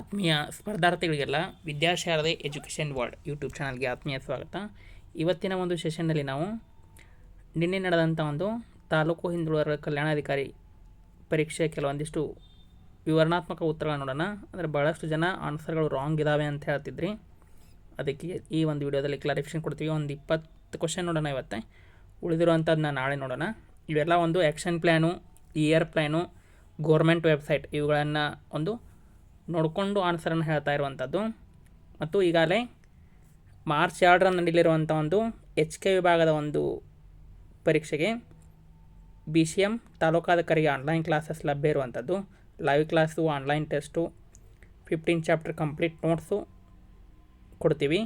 ಆತ್ಮೀಯ ಸ್ಪರ್ಧಾರ್ಥಿಗಳಿಗೆಲ್ಲ Vidyasharade education world YouTube ಚಾನಲ್ಗೆ ಆತ್ಮೀಯ ಸ್ವಾಗತ. ಇವತ್ತಿನ ಒಂದು ಸೆಷನ್ನಲ್ಲಿ ನಾವು ನಿನ್ನೆ ನಡೆದಂಥ ಒಂದು ತಾಲೂಕು ಹಿಂದುಳಿದ ಕಲ್ಯಾಣಾಧಿಕಾರಿ ಪರೀಕ್ಷೆ ಕೆಲವೊಂದಿಷ್ಟು ವಿವರಣಾತ್ಮಕ ಉತ್ತರಗಳನ್ನು ನೋಡೋಣ. ಅಂದರೆ ಭಾಳಷ್ಟು ಜನ ಆನ್ಸರ್ಗಳು ರಾಂಗ್ ಇದ್ದಾವೆ ಅಂತ ಹೇಳ್ತಿದ್ರಿ. ಅದಕ್ಕೆ ಈ ಒಂದು ವಿಡಿಯೋದಲ್ಲಿ ಕ್ಲಾರಿಫಿಕೇಷನ್ ಕೊಡ್ತೀವಿ. ಒಂದು ಇಪ್ಪತ್ತು ಕ್ವಶನ್ ನೋಡೋಣ ಇವತ್ತೆ. ಉಳಿದಿರುವಂಥದ್ದನ್ನ ನಾಳೆ ನೋಡೋಣ. ಇವೆಲ್ಲ ಒಂದು action plan year plan government website ಇವುಗಳನ್ನು ಒಂದು ನೋಡಿಕೊಂಡು ಆನ್ಸರನ್ನು ಹೇಳ್ತಾ ಇರುವಂಥದ್ದು. ಮತ್ತು ಈಗಾಗಲೇ ಮಾರ್ಚ್ ಎರಡರಂದು ನಡೆಯಲಿರುವಂಥ ಒಂದು ಎಚ್ ಕೆ ವಿಭಾಗದ ಒಂದು ಪರೀಕ್ಷೆಗೆ ಬಿ ಸಿ ಎಂ ತಾಲೂಕಾಧಿಕಾರಿಗೆ ಆನ್ಲೈನ್ ಕ್ಲಾಸಸ್ ಲಭ್ಯ ಇರುವಂಥದ್ದು. Live class, online test, fifteen chapter complete notes ಕೊಡ್ತೀವಿ.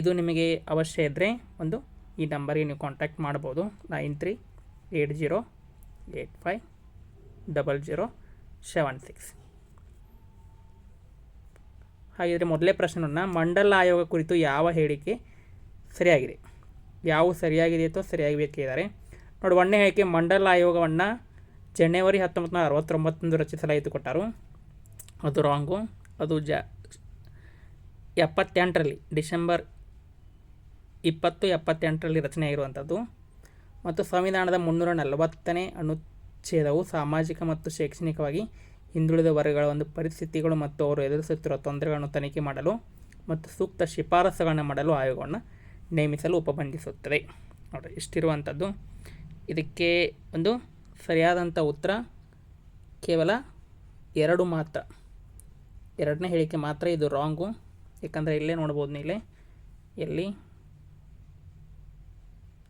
ಇದು ನಿಮಗೆ ಅವಶ್ಯ ಇದ್ದರೆ ಒಂದು ಈ ನಂಬರಿಗೆ ನೀವು ಕಾಂಟ್ಯಾಕ್ಟ್ ಮಾಡ್ಬೋದು. Nine three eight zero eight five double zero seven six. ಹಾಗಿದ್ರೆ ಮೊದಲೇ ಪ್ರಶ್ನೆ ನೋಡೋಣ ಮಂಡಲ ಆಯೋಗ ಕುರಿತು ಯಾವ ಹೇಳಿಕೆ ಸರಿಯಾಗಿದೆ? ಯಾವ ಸರಿಯಾಗಿದೆ ಅಥವಾ ಸರಿಯಾಗಿ ಕೇಳಿದ್ದಾರೆ ನೋಡಿ, ಒಂದನೇ ಹೇಳಿಕೆ, ಮಂಡಲ ಆಯೋಗವನ್ನು ಜನವರಿ ಹತ್ತೊಂಬತ್ತು ನೂರ ಅರವತ್ತೊಂಬತ್ತರಂದು ರಚಿಸಲಾಯಿತು ಕೊಟ್ಟರು. ಅದು ರಾಂಗು ಅದು ಜ, ಎಪ್ಪತ್ತೆಂಟರಲ್ಲಿ, ಡಿಸೆಂಬರ್ ಇಪ್ಪತ್ತು, ಎಪ್ಪತ್ತೆಂಟರಲ್ಲಿ ರಚನೆಯಾಗಿರುವಂಥದ್ದು ಮತ್ತು ಸಂವಿಧಾನದ ಮುನ್ನೂರ ನಲವತ್ತನೇ ಅನುಚ್ಛೇದವು ಸಾಮಾಜಿಕ ಮತ್ತು ಶೈಕ್ಷಣಿಕವಾಗಿ ಹಿಂದುಳಿದ ವರ್ಗಗಳ ಒಂದು ಪರಿಸ್ಥಿತಿಗಳು ಮತ್ತು ಅವರು ಎದುರಿಸುತ್ತಿರುವ ತೊಂದರೆಗಳನ್ನು ತನಿಖೆ ಮಾಡಲು ಮತ್ತು ಸೂಕ್ತ ಶಿಫಾರಸುಗಳನ್ನು ಮಾಡಲು ಆಯೋಗವನ್ನು ನೇಮಿಸಲು ಉಪಬಂಧಿಸುತ್ತದೆ ನೋಡಿ ಇಷ್ಟಿರುವಂಥದ್ದು. ಇದಕ್ಕೆ ಒಂದು ಸರಿಯಾದಂಥ ಉತ್ತರ ಕೇವಲ ಎರಡು ಮಾತ್ರ. ಎರಡನೇ ಹೇಳಿಕೆ ಮಾತ್ರ ಇದು ರಾಂಗು ಯಾಕಂದರೆ ಇಲ್ಲೇ ನೋಡ್ಬೋದು ನೀಲೇ ಎಲ್ಲಿ?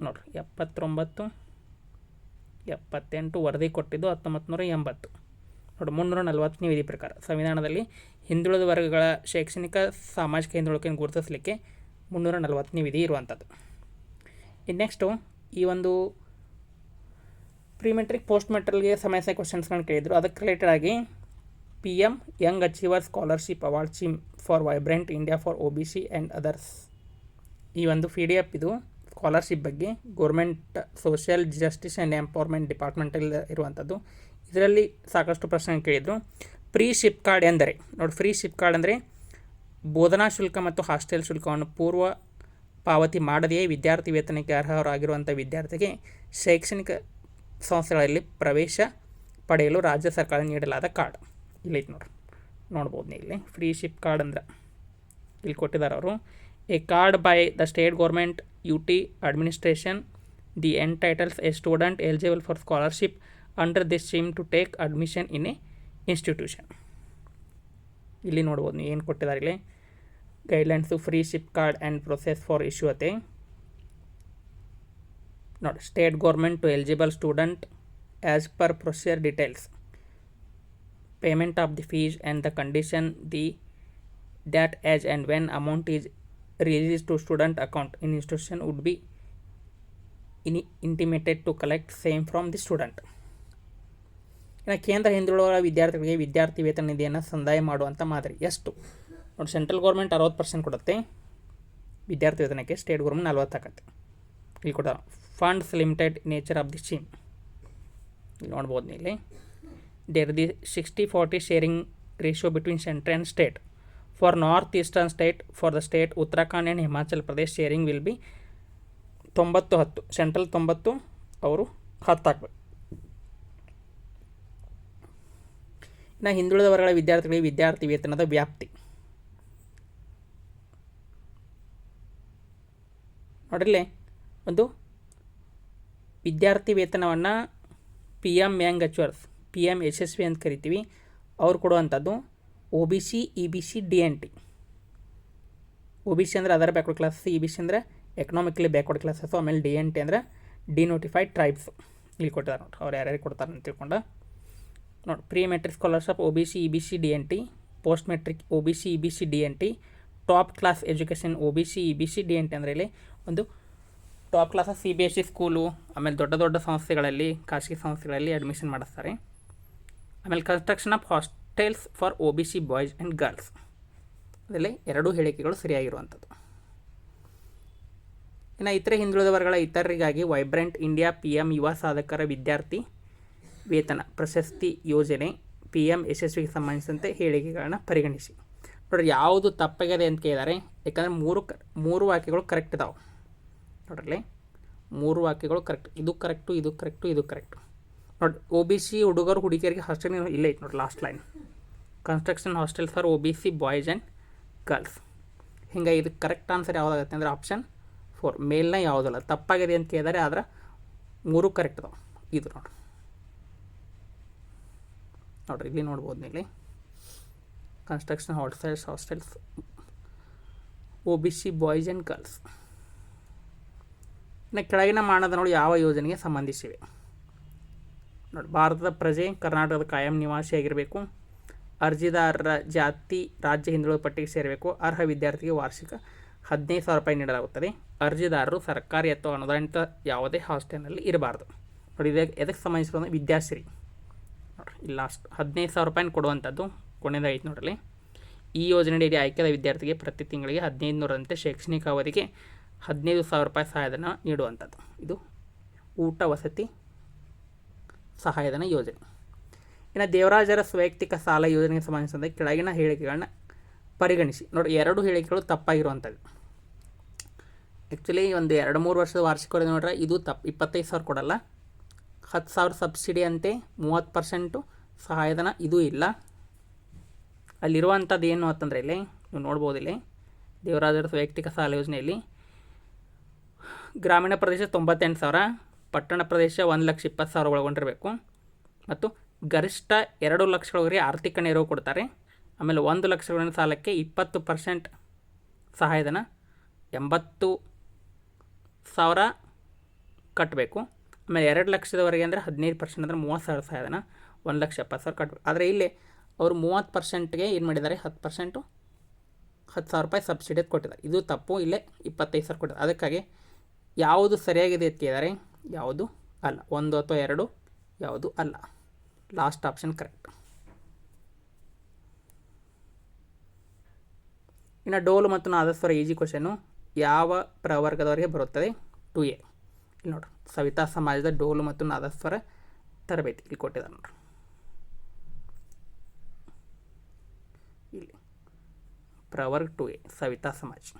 ನೋಡಿರಿ, ಎಪ್ಪತ್ತೊಂಬತ್ತು, ಎಪ್ಪತ್ತೆಂಟು ವರದಿ ಕೊಟ್ಟಿದ್ದು ಹತ್ತೊಂಬತ್ತು ನೂರ ಎಂಬತ್ತು. ನೋಡಿ ಮುನ್ನೂರ ನಲವತ್ತನೇ ವಿಧಿ ಪ್ರಕಾರ ಸಂವಿಧಾನದಲ್ಲಿ ಹಿಂದುಳಿದ ವರ್ಗಗಳ ಶೈಕ್ಷಣಿಕ ಸಾಮಾಜಿಕ ಹಿಂದುಳಿಕೆಯನ್ನು ಗುರುತಿಸಲಿಕ್ಕೆ ಮುನ್ನೂರ ನಲವತ್ತನೇ ವಿಧಿ ಇರುವಂಥದ್ದು. ಇನ್ನು ನೆಕ್ಸ್ಟು ಈ ಒಂದು ಪ್ರಿಮೆಟ್ರಿಕ್ ಪೋಸ್ಟ್ ಮೆಟ್ರಲ್ಗೆ ಸಮಸ್ಯೆ ಕ್ವಶನ್ಸ್ಗಳನ್ನ ಕೇಳಿದರು. ಅದಕ್ಕೆ ರಿಲೇಟೆಡ್ ಆಗಿ P M young achiever scholarship award scheme for vibrant India for O B C and others ಈ ಒಂದು ಪಿ ಡಿ ಎಫ್ ಇದು ಸ್ಕಾಲರ್ಶಿಪ್ ಬಗ್ಗೆ government social justice and empowerment ಡಿಪಾರ್ಟ್ಮೆಂಟಲ್ಲಿ ಇರುವಂಥದ್ದು. ಇದರಲ್ಲಿ ಸಾಕಷ್ಟು ಪ್ರಶ್ನೆ ಕೇಳಿದರು. ಫ್ರೀ ಶಿಪ್ ಕಾರ್ಡ್ ಎಂದರೆ, ನೋಡಿ ಫ್ರೀ ಶಿಪ್ ಕಾರ್ಡ್ ಅಂದರೆ ಬೋಧನಾ ಶುಲ್ಕ ಮತ್ತು ಹಾಸ್ಟೆಲ್ ಶುಲ್ಕವನ್ನು ಪೂರ್ವ ಪಾವತಿ ಮಾಡದೆಯೇ ವಿದ್ಯಾರ್ಥಿ ವೇತನಕ್ಕೆ ಅರ್ಹರಾಗಿರುವಂಥ ವಿದ್ಯಾರ್ಥಿಗೆ ಶೈಕ್ಷಣಿಕ ಸಂಸ್ಥೆಗಳಲ್ಲಿ ಪ್ರವೇಶ ಪಡೆಯಲು ರಾಜ್ಯ ಸರ್ಕಾರ ನೀಡಲಾದ ಕಾರ್ಡ್. ಇಲ್ಲಿ ನೋಡಿ ನೋಡ್ಬೋದು ನೀವು ಇಲ್ಲಿ. ಫ್ರೀ ಶಿಪ್ ಕಾರ್ಡ್ ಅಂದ್ರೆ ಇಲ್ಲಿ ಕೊಟ್ಟಿದ್ದಾರೆ ಅವರು. A card by the state government U T administration, the entitles a student eligible for scholarship under this scheme to take admission in a institution ಇಲ್ಲಿ ನೋಡ್ಬೋದು ನೀವು ಏನು ಕೊಟ್ಟಿದ್ದಾರೆ ಇಲ್ಲಿ? Guidelines freeship card and process for issue ಅತೆ. ನೋಡಿ state government to eligible student as per procedure details payment of the fees and the condition the that as and when amount is release to student account in institution would be in intimated to collect same from the student ಇನ್ನು ಕೇಂದ್ರ ಹಿಂದುಳಿದ ವಿದ್ಯಾರ್ಥಿಗಳಿಗೆ ವಿದ್ಯಾರ್ಥಿ ವೇತನ ನಿಧಿಯನ್ನು ಸಂದಾಯ ಮಾಡುವಂಥ ಮಾದರಿ. ಎಷ್ಟು? ನೋಡಿ ಸೆಂಟ್ರಲ್ ಗೌರ್ಮೆಂಟ್ ಅರವತ್ತು ಪರ್ಸೆಂಟ್ ಕೊಡುತ್ತೆ. ವಿದ್ಯಾರ್ಥಿ ವೇತನಕ್ಕೆ ಸ್ಟೇಟ್ ಗೌರ್ಮೆಂಟ್ ನಲ್ವತ್ತು ಹಾಕತ್ತೆ ಇಲ್ಲಿ ಕೊಡ funds limited nature of the scheme ಇಲ್ಲಿ ನೋಡ್ಬೋದು ಇಲ್ಲಿ. There the sixty forty sharing ratio between centre and state for north eastern state for the state Uttarakhand and Himachal Pradesh sharing will be ತೊಂಬತ್ತು ಹತ್ತು. Central ತೊಂಬತ್ತು, ಅವರು ಹತ್ತು ಹಾಕ್ಬೇಕು ಇನ್ನು ಹಿಂದುಳಿದ ವರ್ಗಗಳ ವಿದ್ಯಾರ್ಥಿಗಳಿಗೆ ವಿದ್ಯಾರ್ಥಿ ವೇತನದ ವ್ಯಾಪ್ತಿ. ನೋಡ್ರಿಲ್ಲೇ ಒಂದು ವಿದ್ಯಾರ್ಥಿ ವೇತನವನ್ನು P M young achievers P M Yashasvi ಅಂತ ಕರಿತೀವಿ. ಅವ್ರು ಕೊಡುವಂಥದ್ದು O B C E B C D N T O B C ಅಂದರೆ other backward class E B C ಅಂದರೆ ಎಕನಾಮಿಕಲಿ ಬ್ಯಾಕ್ವರ್ಡ್ ಕ್ಲಾಸಸ್ಸು ಆಮೇಲೆ ಡಿ ಎನ್ ಟಿ ಅಂದರೆ denotified tribes ಇಲ್ಲಿ ಕೊಟ್ಟಿದ್ದಾರೆ ನೋಡ್ರಿ, ಅವ್ರು ಯಾರ್ಯಾರು ಕೊಡ್ತಾರೆ ಅಂತ ತಿಳ್ಕೊಂಡು. ನೋಡಿ pre matric scholarship O B C E B C D N T post matric O B C E B C D N T top class education O B C E B C D N T ಅಂದರೆ ಇಲ್ಲಿ ಒಂದು top class C B S C school ಆಮೇಲೆ ದೊಡ್ಡ ದೊಡ್ಡ ಸಂಸ್ಥೆಗಳಲ್ಲಿ, ಖಾಸಗಿ ಸಂಸ್ಥೆಗಳಲ್ಲಿ admission ಮಾಡಿಸ್ತಾರೆ. ಆಮೇಲೆ construction of hostels for O B C boys and girls ಅದರಲ್ಲಿ ಎರಡೂ ಹೇಳಿಕೆಗಳು ಸರಿಯಾಗಿರುವಂಥದ್ದು. ಇನ್ನು ಇತರೆ ಹಿಂದುಳಿದ ವರ್ಗಗಳ ಇತರರಿಗಾಗಿ ವೈಬ್ರೆಂಟ್ ಇಂಡಿಯಾ ಪಿ ಎಂ ಯುವ ಸಾಧಕರ ವಿದ್ಯಾರ್ಥಿ ವೇತನ ಪ್ರಶಸ್ತಿ ಯೋಜನೆ ಪಿ ಎಂ ಯಶಸ್ವಿಗೆ ಸಂಬಂಧಿಸಿದಂತೆ ಹೇಳಿಕೆಗಳನ್ನು ಪರಿಗಣಿಸಿ. ನೋಡ್ರಿ ಯಾವುದು ತಪ್ಪಾಗಿದೆ ಅಂತ ಕೇಳಿದ್ದಾರೆ ಯಾಕಂದರೆ ಮೂರು ಕ, ಮೂರು ವಾಕ್ಯಗಳು ಕರೆಕ್ಟ್ ಇದಾವೆ. ನೋಡ್ರಲ್ಲಿ ಮೂರು ವಾಕ್ಯಗಳು ಕರೆಕ್ಟ್ ಇದು ಕರೆಕ್ಟು ಇದು ಕರೆಕ್ಟು ಇದು ಕರೆಕ್ಟು ನೋಡಿ ಒ ಬಿ ಸಿ ಹುಡುಗರು ಹುಡುಗಿಯರಿಗೆ ಹಾಸ್ಟೆಲ್ ಇಲ್ಲ ಐತೆ ನೋಡಿ last line construction hostel for O B C boys and girls ಹಿಂಗೆ ಇದು ಕರೆಕ್ಟ್ ಆನ್ಸರ್ ಯಾವುದಾಗತ್ತೆ ಅಂದರೆ ಆಪ್ಷನ್ ಫೋರ್ ಮೇಲ್ನ ಯಾವುದಲ್ಲ, ತಪ್ಪಾಗಿದೆ ಅಂತ ಕೇಳಿದರೆ ಆದ್ರೆ ಮೂರು ಕರೆಕ್ಟ್ ಅದಾವೆ ಇದು ನೋಡ್ರಿ. ನೋಡ್ರಿ, ಇಲ್ಲಿ ನೋಡ್ಬೋದು ನೀಲಿ. Construction hostels hostels O B C boys and girls ಇನ್ನು ಕೆಳಗಿನ ಮಾನದಂಡಗಳು ಯಾವ ಯೋಜನೆಗೆ ಸಂಬಂಧಿಸಿವೆ. ನೋಡಿ, ಭಾರತದ ಪ್ರಜೆ, ಕರ್ನಾಟಕದ ಕಾಯಂ ನಿವಾಸಿಯಾಗಿರಬೇಕು ಅರ್ಜಿದಾರರ ಜಾತಿ, ರಾಜ್ಯ ಹಿಂದುಳಿದ ಪಟ್ಟಿಗೆ ಸೇರಬೇಕು. ಅರ್ಹ ವಿದ್ಯಾರ್ಥಿಗೆ ವಾರ್ಷಿಕ ಹದಿನೈದು ಸಾವಿರ ರೂಪಾಯಿ ನೀಡಲಾಗುತ್ತದೆ. ಅರ್ಜಿದಾರರು ಸರ್ಕಾರಿ ಅಥವಾ ಅನುದಾನಿತ ಯಾವುದೇ ಹಾಸ್ಟೆಲ್ನಲ್ಲಿ ಇರಬಾರ್ದು. ನೋಡಿ, ಇದಕ್ಕೆ ಎದಕ್ಕೆ ವಿದ್ಯಾಶ್ರೀ ನೋಡಿರಿ ಇಲ್ಲಿ ಲಾಸ್ಟ್ ಹದಿನೈದು ಸಾವಿರ ರೂಪಾಯಿನ ಕೊಡುವಂಥದ್ದು ಕೊನೆಯದಾಗಿತ್ತು ನೋಡ್ರಿ ಈ ಯೋಜನೆಯಡಿ ಆಯ್ಕೆದ ವಿದ್ಯಾರ್ಥಿಗೆ ಪ್ರತಿ ತಿಂಗಳಿಗೆ ಹದಿನೈದು ನೂರಂತೆ ಶೈಕ್ಷಣಿಕ ಅವಧಿಗೆ ಹದಿನೈದು ಸಾವಿರ ರೂಪಾಯಿ ಸಹಾಯಧನ ನೀಡುವಂಥದ್ದು. ಇದು ಊಟ, ವಸತಿ ಸಹಾಯಧನ ಯೋಜನೆ. ಇನ್ನು ದೇವರಾಜರ ವೈಯಕ್ತಿಕ ಸಾಲ ಯೋಜನೆಗೆ ಸಂಬಂಧಿಸಿದಂತೆ ಕೆಳಗಿನ ಹೇಳಿಕೆಗಳನ್ನ ಪರಿಗಣಿಸಿ. ನೋಡಿ, ಎರಡು ಹೇಳಿಕೆಗಳು ತಪ್ಪಾಗಿರುವಂಥದ್ದು. ಆ್ಯಕ್ಚುಲಿ ಒಂದು ಎರಡು ಮೂರು ವರ್ಷದ ವಾರ್ಷಿಕ ನೋಡ್ರೆ ಇದು ತಪ್ಪು. ಇಪ್ಪತ್ತೈದು ಸಾವಿರ ಕೊಡಲ್ಲ. ಹತ್ತು ಸಾವಿರ ಸಬ್ಸಿಡಿ ಅಂತೆ, ಮೂವತ್ತು ಪರ್ಸೆಂಟು ಸಹಾಯಧನ ಇದು ಇಲ್ಲ. ಅಲ್ಲಿರುವಂಥದ್ದು ಏನು ಅಂತಂದರೆ ಇಲ್ಲಿ, ನೀವು ನೋಡ್ಬೋದು ಇಲ್ಲಿ ದೇವರಾಜರ ವೈಯಕ್ತಿಕ ಸಾಲ ಯೋಜನೆಯಲ್ಲಿ ಗ್ರಾಮೀಣ ಪ್ರದೇಶ ತೊಂಬತ್ತೆಂಟು ಸಾವಿರ, ಪಟ್ಟಣ ಪ್ರದೇಶ ಒಂದು ಲಕ್ಷ ಇಪ್ಪತ್ತು ಸಾವಿರ ಒಳಗೊಂಡಿರಬೇಕು. ಮತ್ತು ಗರಿಷ್ಠ ಎರಡು ಲಕ್ಷಗಳವರೆಗೆ ಆರ್ಥಿಕ ನೆರವು ಕೊಡ್ತಾರೆ. ಆಮೇಲೆ ಒಂದು ಲಕ್ಷಗಳ ಸಾಲಕ್ಕೆ ಇಪ್ಪತ್ತು ಪರ್ಸೆಂಟ್ ಸಹಾಯಧನ, ಎಂಬತ್ತು ಸಾವಿರ ಕಟ್ಟಬೇಕು. ಆಮೇಲೆ ಎರಡು ಲಕ್ಷದವರೆಗೆ ಅಂದರೆ ಹದಿನೈದು ಪರ್ಸೆಂಟ್ ಅಂದರೆ ಮೂವತ್ತು ಸಾವಿರ ಸಹಾಯಧನ ಒಂದು ಲಕ್ಷ ಎಪ್ಪತ್ತು ಸಾವಿರ ಕಟ್ಟಬೇಕು ಆದರೆ ಇಲ್ಲಿ ಅವರು ಮೂವತ್ತು ಪರ್ಸೆಂಟ್ಗೆ ಏನು ಮಾಡಿದ್ದಾರೆ? ಹತ್ತು ಪರ್ಸೆಂಟು ಹತ್ತು ಸಾವಿರ ರೂಪಾಯಿ ಸಬ್ಸಿಡಿ ಕೊಟ್ಟಿದ್ದಾರೆ. ಇದು ತಪ್ಪು, ಇಲ್ಲೇ ಇಪ್ಪತ್ತೈದು ಸಾವಿರ ಕೊಟ್ಟಿದ್ದಾರೆ. ಅದಕ್ಕಾಗಿ ಯಾವುದು ಸರಿಯಾಗಿದೆ ಎತ್ತಿದ್ದಾರೆ ಯಾವುದು ಅಲ್ಲ. ಒಂದು ಅಥವಾ ಎರಡು ಯಾವುದು ಅಲ್ಲ. ಲಾಸ್ಟ್ ಆಪ್ಷನ್ ಕರೆಕ್ಟ್ ಇನ್ನು ಡೋಲು ಮತ್ತು ನಾದಸ್ವರ ಈಜಿ ಕ್ವಶನು ಯಾವ ಪ್ರವರ್ಗದವರೆಗೆ ಬರುತ್ತದೆ? ಟು ಎ ಇಲ್ಲಿ ನೋಡ್ರಿ ಸವಿತಾ ಸಮಾಜದ ಡೋಲು ಮತ್ತು ನಾದಸ್ವರ ತರಬೇತಿ ಇಲ್ಲಿ ಕೊಟ್ಟಿದ್ದಾರೆ ನೋಡ್ರಿ ಇಲ್ಲಿ. ಪ್ರವರ್ಗ ಟು ಎ, ಸವಿತಾ ಸಮಾಜ್.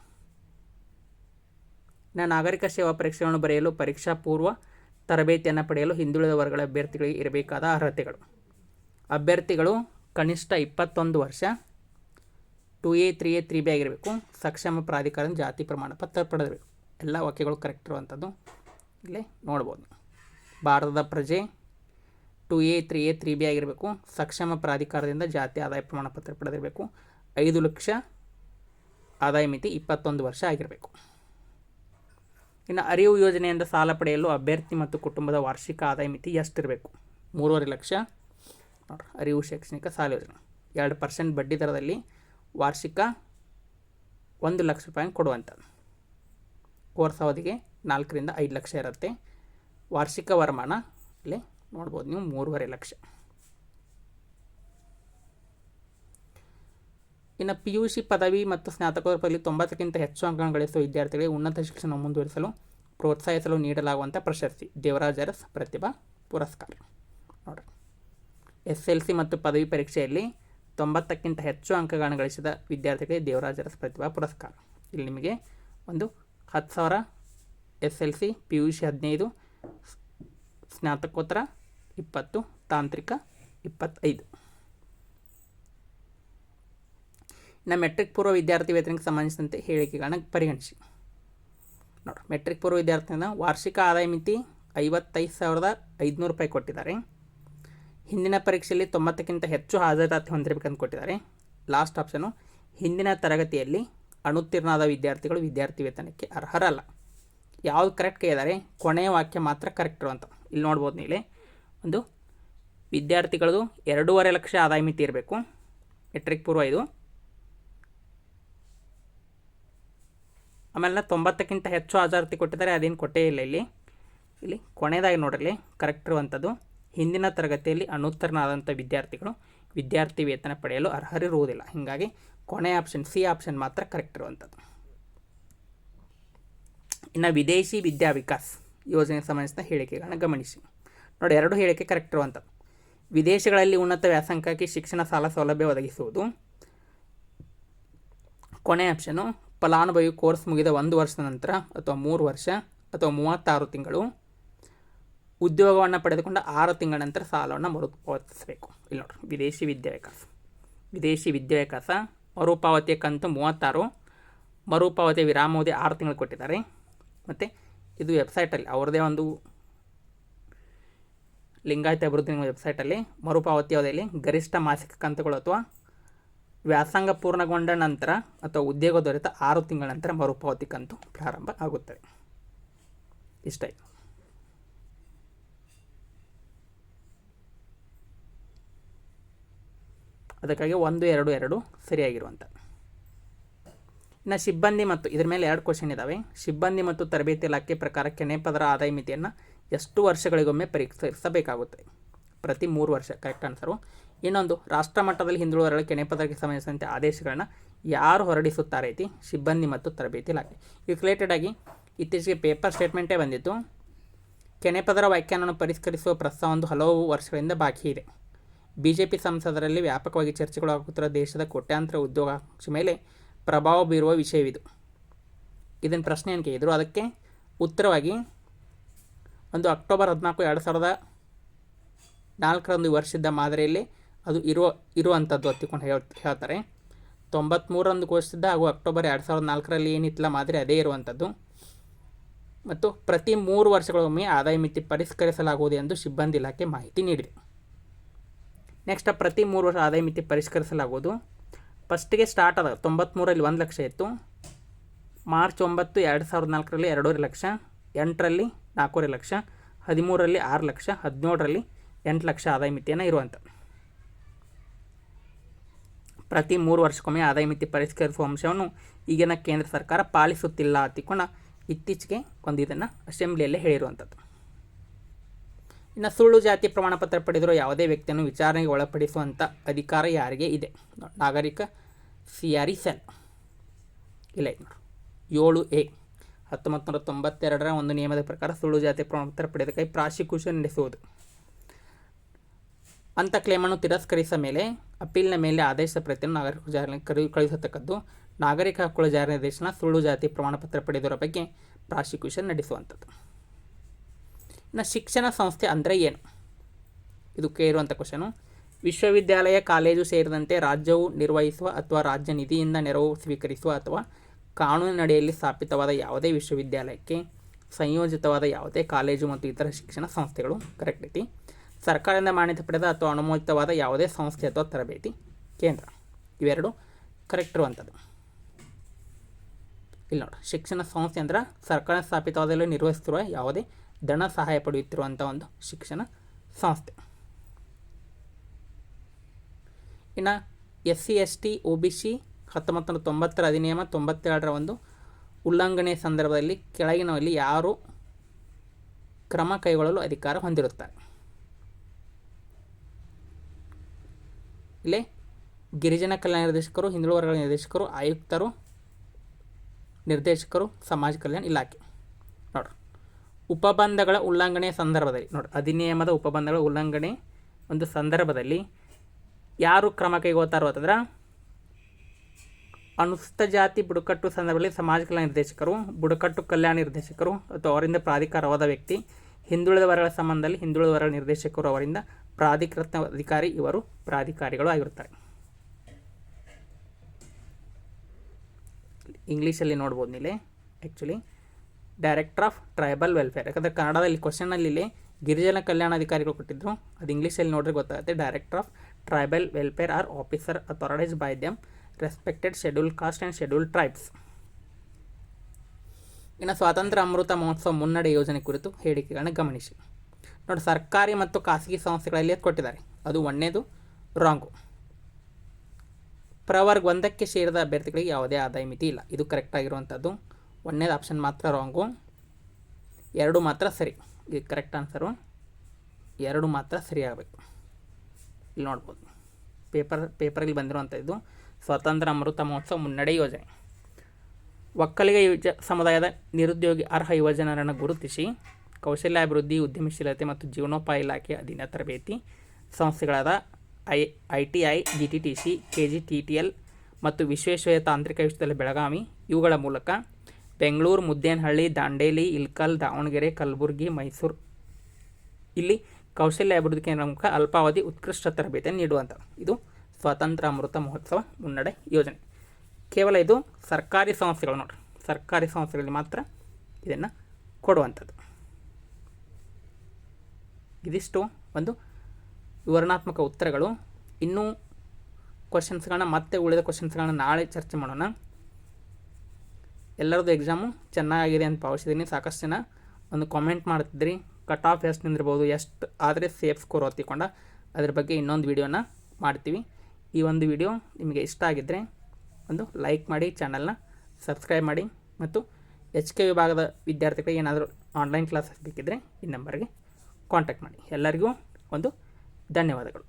ಇನ್ನು ನಾಗರಿಕ ಸೇವಾ ಪರೀಕ್ಷೆಗಳನ್ನು ಬರೆಯಲು ಪರೀಕ್ಷಾ ಪೂರ್ವ ತರಬೇತಿಯನ್ನು ಪಡೆಯಲು ಹಿಂದುಳಿದ ವರ್ಗಗಳ ಅಭ್ಯರ್ಥಿಗಳಿಗೆ ಇರಬೇಕಾದ ಅರ್ಹತೆಗಳು. ಅಭ್ಯರ್ಥಿಗಳು ಕನಿಷ್ಠ ಇಪ್ಪತ್ತೊಂದು ವರ್ಷ two A, three A, three B ಆಗಿರಬೇಕು. ಸಕ್ಷಮ ಪ್ರಾಧಿಕಾರದ ಜಾತಿ ಪ್ರಮಾಣ ಪತ್ರ ಪಡೆದಿರಬೇಕು. ಎಲ್ಲ ವಾಕ್ಯಗಳು ಕರೆಕ್ಟ್ ಇರುವಂಥದ್ದು. ಇಲ್ಲಿ ನೋಡ್ಬೋದು. ಭಾರತದ ಪ್ರಜೆ two A, three A, three B ಆಗಿರಬೇಕು. ಸಕ್ಷಮ ಪ್ರಾಧಿಕಾರದಿಂದ ಜಾತಿ ಆದಾಯ ಪ್ರಮಾಣ ಪತ್ರ ಪಡೆದಿರಬೇಕು. ಐದು ಲಕ್ಷ ಆದಾಯ ಮಿತಿ ಇಪ್ಪತ್ತೊಂದು ವರ್ಷ ಆಗಿರಬೇಕು. ಇನ್ನು ಅರಿವು ಯೋಜನೆಯಿಂದ ಸಾಲ ಪಡೆಯಲು ಅಭ್ಯರ್ಥಿ ಮತ್ತು ಕುಟುಂಬದ ವಾರ್ಷಿಕ ಆದಾಯ ಮಿತಿ ಎಷ್ಟಿರಬೇಕು? ಮೂರುವರೆ ಲಕ್ಷ. ನೋಡ್ರಿ, ಅರಿವು ಶೈಕ್ಷಣಿಕ ಸಾಲ ಯೋಜನೆ. ಎರಡು ಪರ್ಸೆಂಟ್ ಬಡ್ಡಿ ದರದಲ್ಲಿ ವಾರ್ಷಿಕ ಒಂದು ಲಕ್ಷ ರೂಪಾಯಿ ಕೊಡುವಂಥದ್ದು. ಕೋರ್ಸ್ ಅವಧಿಗೆ ನಾಲ್ಕರಿಂದ ಐದು ಲಕ್ಷ ಇರುತ್ತೆ. ವಾರ್ಷಿಕ ವರಮಾನ ಇಲ್ಲಿ ನೋಡ್ಬೋದು ನೀವು ಮೂರುವರೆ ಲಕ್ಷ. ಇನ್ನು ಪಿ ಯು ಸಿ ಪದವಿ ಮತ್ತು ಸ್ನಾತಕೋತ್ತರ ಪದವಿ ತೊಂಬತ್ತಕ್ಕಿಂತ ಹೆಚ್ಚು ಅಂಕಗಳನ್ನು ಗಳಿಸುವ ವಿದ್ಯಾರ್ಥಿಗಳಿಗೆ ಉನ್ನತ ಶಿಕ್ಷಣ ಮುಂದುವರಿಸಲು, ಪ್ರೋತ್ಸಾಹಿಸಲು ನೀಡಲಾಗುವಂಥ ಪ್ರಶಸ್ತಿ. ದೇವರಾಜ ಅರಸ್ ಪ್ರತಿಭಾ ಪುರಸ್ಕಾರ. ನೋಡಿರಿ. ಎಸ್ ಎಲ್ ಸಿ ಮತ್ತು ಪದವಿ ಪರೀಕ್ಷೆಯಲ್ಲಿ ತೊಂಬತ್ತಕ್ಕಿಂತ ಹೆಚ್ಚು ಅಂಕಗಳನ್ನು ಗಳಿಸಿದ ವಿದ್ಯಾರ್ಥಿಗಳಿಗೆ ದೇವರಾಜ ಅರಸ್ ಪ್ರತಿಭಾ ಪುರಸ್ಕಾರ. ಇಲ್ಲಿ ನಿಮಗೆ ಒಂದು ಹತ್ತು ಸಾವಿರ S L C P U C ಹದಿನೈದು ಸ್ನಾತಕೋತ್ತರ ಇಪ್ಪತ್ತು, ತಾಂತ್ರಿಕ ಇಪ್ಪತ್ತೈದು. ಇನ್ನು ಮೆಟ್ರಿಕ್ ಪೂರ್ವ ವಿದ್ಯಾರ್ಥಿ ವೇತನಕ್ಕೆ ಸಂಬಂಧಿಸಿದಂತೆ ಹೇಳಿಕೆಗಳನ್ನ ಪರಿಗಣಿಸಿ. ನೋಡಿ ಮೆಟ್ರಿಕ್ ಪೂರ್ವ ವಿದ್ಯಾರ್ಥಿನ ವಾರ್ಷಿಕ ಆದಾಯ ಮಿತಿ ಐವತ್ತೈದು ಸಾವಿರದ ಐದುನೂರು ರೂಪಾಯಿ ಕೊಟ್ಟಿದ್ದಾರೆ. ಹಿಂದಿನ ಪರೀಕ್ಷೆಯಲ್ಲಿ ತೊಂಬತ್ತಕ್ಕಿಂತ ಹೆಚ್ಚು ಹಾಜರಾತಿ ಹೊಂದಿರಬೇಕಂತ ಕೊಟ್ಟಿದ್ದಾರೆ. ಲಾಸ್ಟ್ ಆಪ್ಷನು, ಹಿಂದಿನ ತರಗತಿಯಲ್ಲಿ ಅಣುತ್ತೀರ್ಣಾದ ವಿದ್ಯಾರ್ಥಿಗಳು ವಿದ್ಯಾರ್ಥಿ ವೇತನಕ್ಕೆ ಅರ್ಹರಲ್ಲ. ಯಾವುದು ಕರೆಕ್ಟ್ ಕೇಳಿದ್ದಾರೆ ಕೊನೆಯ ವಾಕ್ಯ ಮಾತ್ರ ಕರೆಕ್ಟ್ ಇರುವಂಥ ಇಲ್ಲಿ ನೋಡ್ಬೋದು ನೀಲಿ ಒಂದು, ವಿದ್ಯಾರ್ಥಿಗಳದು ಎರಡೂವರೆ ಲಕ್ಷ ಆದಾಯ ಮಿತಿ ಇರಬೇಕು. ಮೆಟ್ರಿಕ್ ಪೂರ್ವ ಇದು. ಆಮೇಲೆ ತೊಂಬತ್ತಕ್ಕಿಂತ ಹೆಚ್ಚು ಆಧಾರತಿ ಕೊಟ್ಟಿದ್ದಾರೆ, ಅದೇನು ಕೊಟ್ಟೇ ಇಲ್ಲ ಇಲ್ಲಿ. ಇಲ್ಲಿ ಕೊನೆಯದಾಗಿ ನೋಡ್ರಿ ಕರೆಕ್ಟ್ ಇರುವಂಥದ್ದು ಹಿಂದಿನ ತರಗತಿಯಲ್ಲಿ ಅನುತ್ತರನಾದಂಥ ವಿದ್ಯಾರ್ಥಿಗಳು ವಿದ್ಯಾರ್ಥಿ ವೇತನ ಪಡೆಯಲು ಅರ್ಹರಿರುವುದಿಲ್ಲ. ಹೀಗಾಗಿ ಕೊನೆ ಆಪ್ಷನ್ ಸಿ ಆಪ್ಷನ್ ಮಾತ್ರ ಕರೆಕ್ಟ್ ಇರುವಂಥದ್ದು ಇನ್ನು ವಿದೇಶಿ ವಿದ್ಯಾ ವಿಕಾಸ್ ಯೋಜನೆಗೆ ಸಂಬಂಧಿಸಿದ ಹೇಳಿಕೆಗಳನ್ನ ಗಮನಿಸಿ. ನೋಡಿ, ಎರಡು ಹೇಳಿಕೆ ಕರೆಕ್ಟ್ ಇರುವಂಥದ್ದು ವಿದೇಶಗಳಲ್ಲಿ ಉನ್ನತ ವ್ಯಾಸಂಗಕ್ಕೆ ಶಿಕ್ಷಣ, ಸಾಲ ಸೌಲಭ್ಯ ಒದಗಿಸುವುದು. ಕೊನೆ ಆಪ್ಷನು ಫಲಾನುಭವಿ ಕೋರ್ಸ್ ಮುಗಿದ ಒಂದು ವರ್ಷದ ನಂತರ ಅಥವಾ ಮೂರು ವರ್ಷ ಅಥವಾ ಮೂವತ್ತಾರು ತಿಂಗಳು ಉದ್ಯೋಗವನ್ನು ಪಡೆದುಕೊಂಡ ಆರು ತಿಂಗಳ ನಂತರ ಸಾಲವನ್ನು ಮರುಪಾವತಿಸಬೇಕು. ಇಲ್ಲಿ ನೋಡ್ರಿ, ವಿದೇಶಿ ವಿದ್ಯಾಭ್ಯಾಸ ವಿದೇಶಿ ವಿದ್ಯಾಭ್ಯಾಸ ಮರುಪಾವತಿಯ ಕಂತು ಮೂವತ್ತಾರು, ಮರುಪಾವತಿಯ ವಿರಾಮಾವಧಿ ಆರು ತಿಂಗಳು ಕೊಟ್ಟಿದ್ದಾರೆ. ಮತ್ತು ಇದು ವೆಬ್ಸೈಟಲ್ಲಿ ಅವ್ರದ್ದೇ ಒಂದು ಲಿಂಗಾಯತ ಅಭಿವೃದ್ಧಿ ವೆಬ್ಸೈಟಲ್ಲಿ ಮರುಪಾವತಿ ಅವಧಿಯಲ್ಲಿ ಗರಿಷ್ಠ ಮಾಸಿಕ ಕಂತುಗಳು ಅಥವಾ ವ್ಯಾಸಂಗ ಪೂರ್ಣಗೊಂಡ ನಂತರ ಅಥವಾ ಉದ್ಯೋಗ ದೊರೆತ ಆರು ತಿಂಗಳ ನಂತರ ಮರುಪಾವತಿ ಕಂತು ಪ್ರಾರಂಭ ಆಗುತ್ತದೆ. ಇಷ್ಟ ಅದಕ್ಕಾಗಿ ಒಂದು, ಎರಡು ಎರಡು ಸರಿಯಾಗಿರುವಂಥ ಇನ್ನು ಸಿಬ್ಬಂದಿ ಮತ್ತು ಇದ್ರ ಮೇಲೆ ಎರಡು ಕ್ವಶನ್ ಇದ್ದಾವೆ ಸಿಬ್ಬಂದಿ ಮತ್ತು ತರಬೇತಿ ಇಲಾಖೆ ಪ್ರಕಾರ ಕೆನೆಪದರ ಆದಾಯ ಮಿತಿಯನ್ನು ಎಷ್ಟು ವರ್ಷಗಳಿಗೊಮ್ಮೆ ಪರೀಕ್ಷಿಸಬೇಕಾಗುತ್ತೆ ಪ್ರತಿ ಮೂರು ವರ್ಷ ಕರೆಕ್ಟ್ ಆನ್ಸರು ಇನ್ನೊಂದು, ರಾಷ್ಟ್ರ ಮಟ್ಟದಲ್ಲಿ ಹಿಂದುಳಿದವರಲ್ಲಿ ಕೆನೆಪದರಕ್ಕೆ ಸಂಬಂಧಿಸಿದಂತೆ ಆದೇಶಗಳನ್ನು ಯಾರು ಹೊರಡಿಸುತ್ತಾರೆ ಐತಿ ಸಿಬ್ಬಂದಿ ಮತ್ತು ತರಬೇತಿ ಇಲಾಖೆ. ಇದಕ್ಕೆ ರಿಲೇಟೆಡ್ ಆಗಿ ಇತ್ತೀಚೆಗೆ ಪೇಪರ್ ಸ್ಟೇಟ್ಮೆಂಟೇ ಬಂದಿತ್ತು ಕೆನೆಪದರ ವ್ಯಾಖ್ಯಾನವನ್ನು ಪರಿಷ್ಕರಿಸುವ ಪ್ರಸ್ತಾವ ಒಂದು ಹಲವು ವರ್ಷಗಳಿಂದ ಬಾಕಿ ಇದೆ. ಬಿ ಜೆ ಪಿ ಸಂಸದರಲ್ಲಿ ವ್ಯಾಪಕವಾಗಿ ಚರ್ಚೆಗಳು ಆಗುತ್ತಿರುವ ದೇಶದ ಕೋಟ್ಯಾಂತರ ಉದ್ಯೋಗಾಕ್ಷಿ ಮೇಲೆ ಪ್ರಭಾವ ಬೀರುವ ವಿಷಯವಿದು. ಇದನ್ನು ಪ್ರಶ್ನೆ ಏನು ಕೇಳಿದರು? ಅದಕ್ಕೆ ಉತ್ತರವಾಗಿ ಒಂದು ಅಕ್ಟೋಬರ್ ಹದಿನಾಲ್ಕು ಎರಡು ಸಾವಿರದ ನಾಲ್ಕರಂದು ವರ್ಷದ ಮಾದರಿಯಲ್ಲಿ ಅದು ಇರುವ ಇರುವಂಥದ್ದು ಹತ್ತಿಕೊಂಡು ಹೇಳ್, ಹೇಳ್ತಾರೆ. ತೊಂಬತ್ತ್ಮೂರರಂದು ಘೋಷಿಸಿದ್ದ ಹಾಗೂ ಅಕ್ಟೋಬರ್ ಎರಡು ಸಾವಿರದ ನಾಲ್ಕರಲ್ಲಿ ಏನಿತ್ತಲ್ಲ ಮಾದರಿ ಅದೇ ಇರುವಂಥದ್ದು ಮತ್ತು ಪ್ರತಿ ಮೂರು ವರ್ಷಗಳೊಮ್ಮೆ ಆದಾಯ ಮಿತಿ ಪರಿಷ್ಕರಿಸಲಾಗುವುದು ಎಂದು ಸಿಬ್ಬಂದಿ ಇಲಾಖೆ ಮಾಹಿತಿ ನೀಡಿದೆ. ನೆಕ್ಸ್ಟ್ ಪ್ರತಿ ಮೂರು ವರ್ಷ ಆದಾಯ ಮಿತಿ ಪರಿಷ್ಕರಿಸಲಾಗುವುದು. ಫಸ್ಟಿಗೆ ಸ್ಟಾರ್ಟ್ ಅದ. ತೊಂಬತ್ತ್ಮೂರಲ್ಲಿ ಒಂದು ಲಕ್ಷ ಇತ್ತು. ಮಾರ್ಚ್ ಒಂಬತ್ತು ಎರಡು ಸಾವಿರದ ನಾಲ್ಕರಲ್ಲಿ ಎರಡೂವರೆ ಲಕ್ಷ, ಎಂಟರಲ್ಲಿ ನಾಲ್ಕೂವರೆ ಲಕ್ಷ, ಹದಿಮೂರರಲ್ಲಿ ಆರು ಲಕ್ಷ, ಹದಿನೇಳರಲ್ಲಿ ಎಂಟು ಲಕ್ಷ ಆದಾಯ ಮಿತಿಯನ್ನು ಇರುವಂಥ ಪ್ರತಿ ಮೂರು ವರ್ಷಕ್ಕೊಮ್ಮೆ ಆದಾಯ ಮಿತಿ ಪರಿಷ್ಕರಿಸುವ ಅಂಶವನ್ನು ಈಗಿನ ಕೇಂದ್ರ ಸರ್ಕಾರ ಪಾಲಿಸುತ್ತಿಲ್ಲ ಅತ್ತಿಕೊಂಡ ಇತ್ತೀಚೆಗೆ ಒಂದು ಇದನ್ನು ಅಸೆಂಬ್ಲಿಯಲ್ಲೇ ಹೇಳಿರುವಂಥದ್ದು ಇನ್ನು ಸುಳ್ಳು ಜಾತಿ ಪ್ರಮಾಣಪತ್ರ ಪಡೆದಿರುವ ಪಡೆದಿರೋ ಯಾವುದೇ ವ್ಯಕ್ತಿಯನ್ನು ವಿಚಾರಣೆಗೆ ಒಳಪಡಿಸುವಂಥ ಅಧಿಕಾರ ಯಾರಿಗೆ ಇದೆ? ನಾಗರಿಕ ಸಿ ಆರ್ ಇ ಸೆಲ್ ಇಲ್ಲ ನೋಡಿ ಏಳು ಎ ಹತ್ತೊಂಬತ್ತು ನೂರ ತೊಂಬತ್ತೆರಡರ ಒಂದು ನಿಯಮದ ಪ್ರಕಾರ ಸುಳ್ಳು ಜಾತಿ ಪ್ರಮಾಣಪತ್ರ ಪಡೆಯೋದಕ್ಕಾಗಿ ಪ್ರಾಸಿಕ್ಯೂಷನ್ ನಡೆಸುವುದು. ಅಂಥ ಕ್ಲೇಮನ್ನು ತಿರಸ್ಕರಿಸಿದ ಮೇಲೆ ಅಪೀಲ್ನ ಮೇಲೆ ಆದೇಶ ಪ್ರತಿಯನ್ನು ನಾಗರಿಕ ಜಾರಿ ಕರಿ, ಕಳುಹಿಸತಕ್ಕದ್ದು ನಾಗರಿಕ ಹಕ್ಕುಗಳ ಜಾರಿ ನಿರ್ದೇಶನ ಸುಳ್ಳು ಜಾತಿ ಪ್ರಮಾಣಪತ್ರ ಪಡೆದವರ ಬಗ್ಗೆ ಪ್ರಾಸಿಕ್ಯೂಷನ್ ನಡೆಸುವಂಥದ್ದು. ಇನ್ನು ಶಿಕ್ಷಣ ಸಂಸ್ಥೆ ಅಂದರೆ ಏನು? ಇದು ಕೇಳಿರುವಂಥ ಕ್ವಶನು. ವಿಶ್ವವಿದ್ಯಾಲಯ ಕಾಲೇಜು ಸೇರಿದಂತೆ ರಾಜ್ಯವು ನಿರ್ವಹಿಸುವ ಅಥವಾ ರಾಜ್ಯ ನಿಧಿಯಿಂದ ನೆರವು ಸ್ವೀಕರಿಸುವ ಅಥವಾ ಕಾನೂನಿನಡಿಯಲ್ಲಿ ಸ್ಥಾಪಿತವಾದ ಯಾವುದೇ ವಿಶ್ವವಿದ್ಯಾಲಯಕ್ಕೆ ಸಂಯೋಜಿತವಾದ ಯಾವುದೇ ಕಾಲೇಜು ಮತ್ತು ಇತರ ಶಿಕ್ಷಣ ಸಂಸ್ಥೆಗಳು ಕರೆಕ್ಟ್ ಐತಿ. ಸರ್ಕಾರದಿಂದ ಮಾನ್ಯತೆ ಪಡೆದ ಅಥವಾ ಅನುಮೋದಿತವಾದ ಯಾವುದೇ ಸಂಸ್ಥೆ ಅಥವಾ ತರಬೇತಿ ಕೇಂದ್ರ. ಇವೆರಡು ಕರೆಕ್ಟ್ ಇರುವಂಥದ್ದು. ಇಲ್ಲಿ ನೋಡಿ, ಶಿಕ್ಷಣ ಸಂಸ್ಥೆ ಅಂದ್ರೆ ಸರ್ಕಾರ ಸ್ಥಾಪಿತವಾದಲ್ಲಿ ನಿರ್ವಹಿಸುತ್ತಿರುವ ಯಾವುದೇ ಧನ ಸಹಾಯ ಪಡೆಯುತ್ತಿರುವಂಥ ಒಂದು ಶಿಕ್ಷಣ ಸಂಸ್ಥೆ. ಇನ್ನು S C S T O B C ಹತ್ತೊಂಬತ್ತು ನೂರ ತೊಂಬತ್ತರ ಅಧಿನಿಯಮ, ತೊಂಬತ್ತೆರಡರ ಒಂದು ಉಲ್ಲಂಘನೆ ಸಂದರ್ಭದಲ್ಲಿ ಕೆಳಗಿನವಲ್ಲಿ ಯಾರು ಕ್ರಮ ಕೈಗೊಳ್ಳಲು ಅಧಿಕಾರ ಹೊಂದಿರುತ್ತಾರೆ. ಇಲ್ಲಿ ಗಿರಿಜನ ಕಲ್ಯಾಣ ನಿರ್ದೇಶಕರು, ಹಿಂದುಳಿದ ವರ್ಗಗಳ ನಿರ್ದೇಶಕರು, ಆಯುಕ್ತರು, ನಿರ್ದೇಶಕರು, ಸಮಾಜ ಕಲ್ಯಾಣ ಇಲಾಖೆ. ನೋಡ್ರಿ. ಉಪಬಂಧಗಳ ಉಲ್ಲಂಘನೆಯ ಸಂದರ್ಭದಲ್ಲಿ ನೋಡಿ ಅಧಿನಿಯಮದ ಉಪಬಂಧಗಳ ಉಲ್ಲಂಘನೆ ಒಂದು ಸಂದರ್ಭದಲ್ಲಿ ಯಾರು ಕ್ರಮ ಕೈಗೊಳ್ತಾರೋ ಅಂತಂದ್ರೆ ಅನುಸೂಚಿತ ಜಾತಿ ಬುಡಕಟ್ಟು ಸಂದರ್ಭದಲ್ಲಿ ಸಮಾಜ ಕಲ್ಯಾಣ ನಿರ್ದೇಶಕರು, ಬುಡಕಟ್ಟು ಕಲ್ಯಾಣ ನಿರ್ದೇಶಕರು ಅಥವಾ ಅವರಿಂದ ಪ್ರಾಧಿಕಾರವಾದ ವ್ಯಕ್ತಿ, ಹಿಂದುಳಿದ ವರ್ಗಗಳ ಸಂಬಂಧದಲ್ಲಿ ಹಿಂದುಳಿದ ವರ್ಗ ನಿರ್ದೇಶಕರು ಅವರಿಂದ ಪ್ರಾಧಿಕೃತ ಅಧಿಕಾರಿ ಇವರು ಪ್ರಾಧಿಕಾರಿಗಳು ಆಗಿರುತ್ತಾರೆ. ಇಂಗ್ಲೀಷಲ್ಲಿ ನೋಡ್ಬೋದು ನೀಲೆ actually director of tribal welfare ಯಾಕಂದರೆ ಕನ್ನಡದಲ್ಲಿ ಕ್ವಶನಲ್ಲಿ ಗಿರಿಜನ ಕಲ್ಯಾಣಾಧಿಕಾರಿಗಳು ಕೊಟ್ಟಿದ್ರು, ಅದು ಇಂಗ್ಲೀಷಲ್ಲಿ ನೋಡ್ರೆ ಗೊತ್ತಾಗುತ್ತೆ. Director of tribal welfare or officer authorise by them respected schedule caste and schedule tribes ಇನ್ನು ಸ್ವಾತಂತ್ರ್ಯ ಅಮೃತ ಮಹೋತ್ಸವ ಮುನ್ನಡೆ ಯೋಜನೆ ಕುರಿತು ಹೇಳಿಕೆಗಳನ್ನು ಗಮನಿಸಿ. ನೋಡಿ, ಸರ್ಕಾರಿ ಮತ್ತು ಖಾಸಗಿ ಸಂಸ್ಥೆಗಳಲ್ಲಿ ಕೊಟ್ಟಿದ್ದಾರೆ. ಅದು ಒಂದನೇದು ರಾಂಗು ಪ್ರವರ್ಗ ಒಂದಕ್ಕೆ ಸೇರಿದ ಅಭ್ಯರ್ಥಿಗಳಿಗೆ ಯಾವುದೇ ಆದಾಯ ಮಿತಿ ಇಲ್ಲ. ಇದು ಕರೆಕ್ಟ್ ಆಗಿರುವಂಥದ್ದು ಒಂದನೇದು ಆಪ್ಷನ್ ಮಾತ್ರ ರಾಂಗು ಎರಡು ಮಾತ್ರ ಸರಿ. ಇದು ಕರೆಕ್ಟ್ ಆನ್ಸರು ಎರಡು ಮಾತ್ರ ಸರಿ ಆಗಬೇಕು ಇಲ್ಲಿ ನೋಡ್ಬೋದು. ಪೇಪರ್ ಪೇಪರಲ್ಲಿ ಬಂದಿರುವಂಥ ಇದು ಸ್ವಾತಂತ್ರ್ಯ ಅಮೃತ ಮಹೋತ್ಸವ ಮುನ್ನಡೆ ಯೋಜನೆ. ಒಕ್ಕಲಿಗ ಯುಜ ಸಮುದಾಯದ ನಿರುದ್ಯೋಗಿ ಅರ್ಹ ಯುವಜನರನ್ನು ಗುರುತಿಸಿ ಕೌಶಲ್ಯಾಭಿವೃದ್ಧಿ, ಉದ್ಯಮಶೀಲತೆ ಮತ್ತು ಜೀವನೋಪಾಯ ಇಲಾಖೆ ಅಧೀನ ತರಬೇತಿ ಸಂಸ್ಥೆಗಳಾದ I I T I, G T T C, K G T T L ಮತ್ತು ವಿಶ್ವೇಶ್ವರಯ್ಯ ತಾಂತ್ರಿಕ ವಿಶ್ವವಿದ್ಯಾಲಯ ಬೆಳಗಾವಿ. ಇವುಗಳ ಮೂಲಕ ಬೆಂಗಳೂರು, ಮುದ್ದೇನಹಳ್ಳಿ, ದಾಂಡೇಲಿ, ಇಲ್ಕಲ್, ದಾವಣಗೆರೆ, ಕಲಬುರಗಿ, ಮೈಸೂರು, ಇಲ್ಲಿ ಕೌಶಲ್ಯ ಅಭಿವೃದ್ಧಿ ಕೇಂದ್ರ ಮುಖ ಅಲ್ಪಾವಧಿ ಉತ್ಕೃಷ್ಟ ತರಬೇತಿಯನ್ನು ನೀಡುವಂಥದ್ದು ಇದು ಸ್ವಾತಂತ್ರ್ಯ ಅಮೃತ ಮಹೋತ್ಸವ ಮುನ್ನಡೆ ಯೋಜನೆ. ಕೇವಲ ಇದು ಸರ್ಕಾರಿ ಸಂಸ್ಥೆಗಳು ನೋಡ್ರಿ. ಸರ್ಕಾರಿ ಸಂಸ್ಥೆಗಳಲ್ಲಿ ಮಾತ್ರ ಇದನ್ನು ಕೊಡುವಂಥದ್ದು. ಇದಿಷ್ಟು ಒಂದು ವಿವರಣಾತ್ಮಕ ಉತ್ತರಗಳು. ಇನ್ನೂ ಕ್ವಶನ್ಸ್ಗಳನ್ನ ಮತ್ತೆ ಉಳಿದ ಕ್ವಶನ್ಸ್ಗಳನ್ನ ನಾಳೆ ಚರ್ಚೆ ಮಾಡೋಣ. ಎಲ್ಲರದ್ದು ಎಕ್ಸಾಮು ಚೆನ್ನಾಗಿದೆ ಅಂತ ಭಾವಿಸಿದ್ದೀನಿ. ಸಾಕಷ್ಟು ಜನ ಒಂದು ಕಾಮೆಂಟ್ ಮಾಡ್ತಿದ್ರಿ. ಕಟ್ ಆಫ್ ಎಷ್ಟು ನಿಂದಿರ್ಬೋದು, ಎಷ್ಟು ಆದರೆ ಸೇಫ್ ಸ್ಕೋರ್ ಹೊತ್ತಿಕೊಂಡ ಅದ್ರ ಬಗ್ಗೆ ಇನ್ನೊಂದು ವೀಡಿಯೋನ ಮಾಡ್ತೀವಿ. ಈ ಒಂದು ವಿಡಿಯೋ ನಿಮಗೆ ಇಷ್ಟ ಆಗಿದ್ದರೆ ಒಂದು ಲೈಕ್ ಮಾಡಿ ಚಾನಲ್ನ ಸಬ್ಸ್ಕ್ರೈಬ್ ಮಾಡಿ ಮತ್ತು ಎಚ್ ಕೆ ವಿಭಾಗದ ವಿದ್ಯಾರ್ಥಿಗಳಿಗೆ ಏನಾದರೂ ಆನ್ಲೈನ್ ಕ್ಲಾಸಸ್ ಬೇಕಿದ್ದರೆ ಈ ನಂಬರ್ಗೆ ಕಾಂಟ್ಯಾಕ್ಟ್ ಮಾಡಿ. ಎಲ್ಲರಿಗೂ ಒಂದು ಧನ್ಯವಾದಗಳು.